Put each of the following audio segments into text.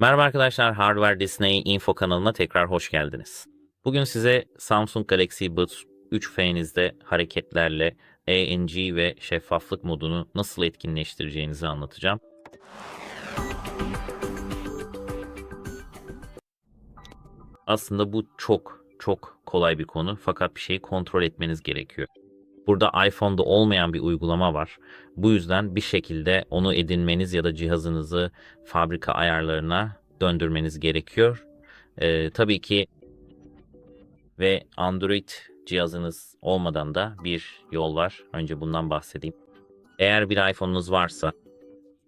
Merhaba arkadaşlar, Hardware Disney Info kanalına tekrar hoş geldiniz. Bugün size Samsung Galaxy Buds 3F'nizde hareketlerle ANC ve şeffaflık modunu nasıl etkinleştireceğinizi anlatacağım. Aslında bu çok çok kolay bir konu fakat bir şeyi kontrol etmeniz gerekiyor. Burada iPhone'da olmayan bir uygulama var. Bu yüzden bir şekilde onu edinmeniz ya da cihazınızı fabrika ayarlarına döndürmeniz gerekiyor. Ee, tabii ki ve Android cihazınız olmadan da bir yol var. Önce bundan bahsedeyim. Eğer bir iPhone'unuz varsa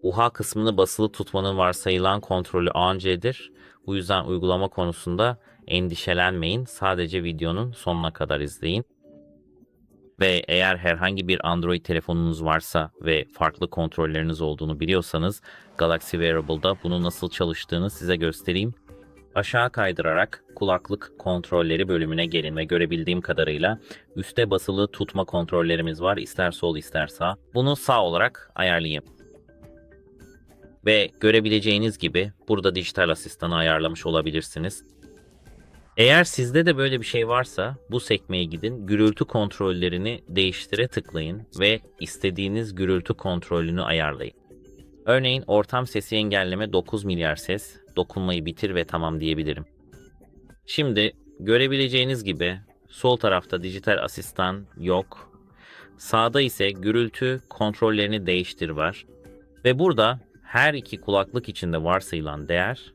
UHA kısmını basılı tutmanın varsayılan kontrolü ANC'dir. Bu yüzden uygulama konusunda endişelenmeyin. Sadece videonun sonuna kadar izleyin. Ve eğer herhangi bir Android telefonunuz varsa ve farklı kontrolleriniz olduğunu biliyorsanız Galaxy Wearable'da bunu nasıl çalıştığını size göstereyim. Aşağı kaydırarak kulaklık kontrolleri bölümüne gelin ve görebildiğim kadarıyla üste basılı tutma kontrollerimiz var. İster sol ister sağ. Bunu sağ olarak ayarlayayım. Ve görebileceğiniz gibi burada dijital asistanı ayarlamış olabilirsiniz. Eğer sizde de böyle bir şey varsa bu sekmeye gidin, gürültü kontrollerini değiştire tıklayın ve istediğiniz gürültü kontrolünü ayarlayın. Örneğin ortam sesi engelleme 9 milyar ses, dokunmayı bitir ve tamam diyebilirim. Şimdi görebileceğiniz gibi sol tarafta dijital asistan yok. Sağda ise gürültü kontrollerini değiştir var. Ve burada her iki kulaklık içinde varsayılan değer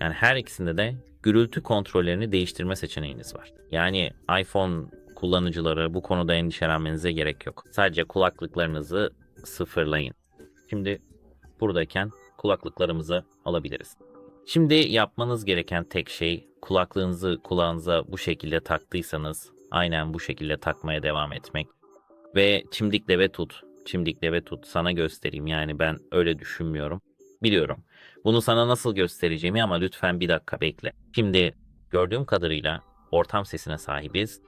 yani her ikisinde de gürültü kontrollerini değiştirme seçeneğiniz var. Yani iPhone kullanıcıları bu konuda endişelenmenize gerek yok. Sadece kulaklıklarınızı sıfırlayın. Şimdi buradayken kulaklıklarımızı alabiliriz. Şimdi yapmanız gereken tek şey kulaklığınızı kulağınıza bu şekilde taktıysanız aynen bu şekilde takmaya devam etmek. Ve çimdikle ve tut. Çimdikle ve tut. Sana göstereyim yani ben öyle düşünmüyorum. Biliyorum. Bunu sana nasıl göstereceğimi ama lütfen bir dakika bekle. Şimdi gördüğüm kadarıyla ortam sesine sahibiz.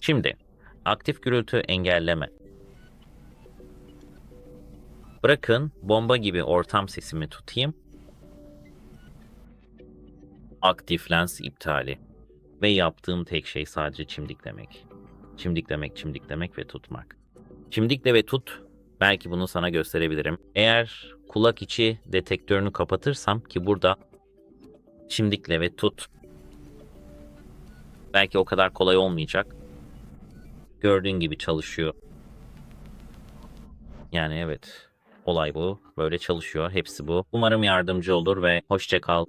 Şimdi aktif gürültü engelleme. Bırakın bomba gibi ortam sesimi tutayım. Aktif lens iptali. Ve yaptığım tek şey sadece çimdiklemek. Çimdiklemek, çimdiklemek ve tutmak. Çimdikle ve tut Belki bunu sana gösterebilirim. Eğer kulak içi detektörünü kapatırsam ki burada şimdikle ve tut. Belki o kadar kolay olmayacak. Gördüğün gibi çalışıyor. Yani evet. Olay bu. Böyle çalışıyor. Hepsi bu. Umarım yardımcı olur ve hoşça kal.